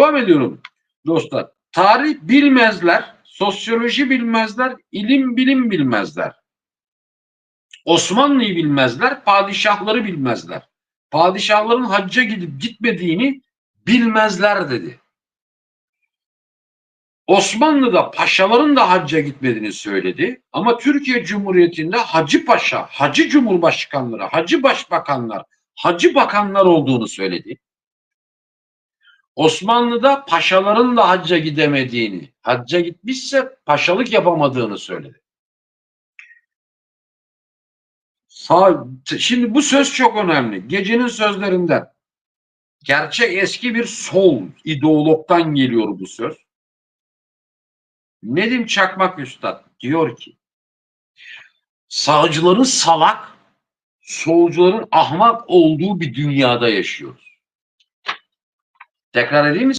Devam ediyorum dostlar. Tarih bilmezler, sosyoloji bilmezler, ilim bilim bilmezler. Osmanlı'yı bilmezler, padişahları bilmezler. Padişahların hacca gidip gitmediğini bilmezler dedi. Osmanlı'da paşaların da hacca gitmediğini söyledi. Ama Türkiye Cumhuriyeti'nde Hacı Paşa, Hacı Cumhurbaşkanları, Hacı Başbakanlar, Hacı Bakanlar olduğunu söyledi. Osmanlı'da paşaların da hacca gidemediğini, hacca gitmişse paşalık yapamadığını söyledi. Şimdi bu söz çok önemli. Gecenin sözlerinden. Gerçek eski bir sol ideologtan geliyor bu söz. Nedim Çakmak Üstad diyor ki sağcıların salak, solcuların ahmak olduğu bir dünyada yaşıyoruz. Tekrar edeyim mi?